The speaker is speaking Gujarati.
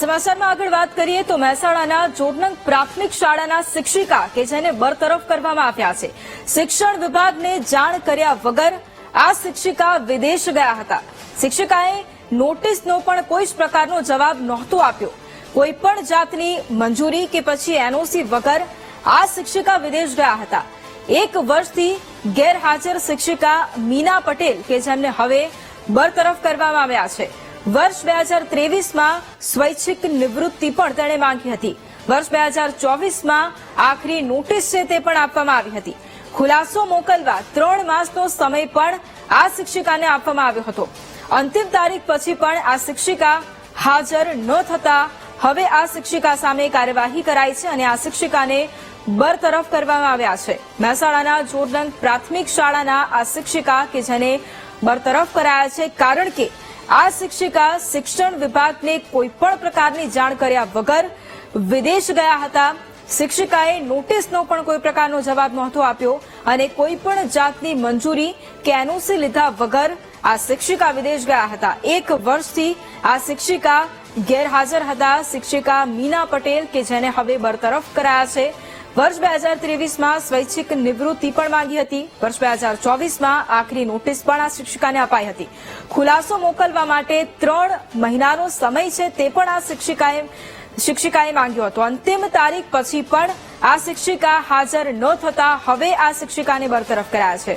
સમાચારમાં આગળ વાત કરીએ તો મહેસાણાના જોડનંગ પ્રાથમિક શાળાના શિક્ષિકા કે જેને બરતરફ કરવામાં આવ્યા છે. શિક્ષણ વિભાગને જાણ કર્યા વગર આ શિક્ષિકા વિદેશ ગયા હતા. શિક્ષિકાએ નોટિસનો પણ કોઈ જ પ્રકારનો જવાબ નહોતો આપ્યો. કોઈ પણ જાતની મંજૂરી કે પછી એનઓસી વગર આ શિક્ષિકા વિદેશ ગયા હતા. એક વર્ષથી ગેરહાજર શિક્ષિકા મીના પટેલ કે જેમને હવે બરતરફ કરવામાં આવ્યા છે. વર્ષ બે હજાર ત્રેવીસમાં સ્વૈચ્છિક નિવૃત્તિ પણ તેણે માંગી હતી. વર્ષ બે હજાર ચોવીસમાં આખરી નોટિસ છે તે પણ આપવામાં આવી હતી. ખુલાસો મોકલવા ત્રણ માસનો સમય પણ આ શિક્ષિકાને આપવામાં આવ્યો હતો. અંતિમ તારીખ પછી પણ આ શિક્ષિકા હાજર ન થતા હવે આ શિક્ષિકા સામે કાર્યવાહી કરાઈ છે અને આ શિક્ષિકાને બરતરફ કરવામાં આવ્યા છે. મહેસાણાના જોરડંગ પ્રાથમિક શાળાના આ શિક્ષિકા કે જેને બરતરફ કરાયા છે, કારણ કે આ શિક્ષિકા શિક્ષણ વિભાગને કોઈ પણ પ્રકારની જાણ કર્યા વગર વિદેશ ગયા હતા. શિક્ષિકાએ નોટિસનો પણ કોઈ પ્રકારનો જવાબ નહોતો આપ્યો અને કોઈ પણ જાતની મંજૂરી કે એનઓસી લીધા વગર આ શિક્ષિકા વિદેશ ગયા હતા. એક વર્ષથી આ શિક્ષિકા ગેરહાજર હતા. શિક્ષિકા મીના પટેલ કે જેને હવે બરતરફ કરાયા છે વર્ષ બે હજાર ત્રેવીસમાં સ્વૈચ્છિક નિવૃત્તિ પણ માંગી હતી. વર્ષ બે હજાર ચોવીસમાં આખરી નોટિસ પણ આ શિક્ષિકાને અપાઈ હતી. ખુલાસો મોકલવા માટે ત્રણ મહિનાનો સમય છે તે પણ આ શિક્ષિકાએ શિક્ષિકાએ માંગ્યો હતો. અંતિમ તારીખ પછી પણ આ શિક્ષિકા હાજર ન થતા હવે આ શિક્ષિકાને બરતરફ કરાયા છે.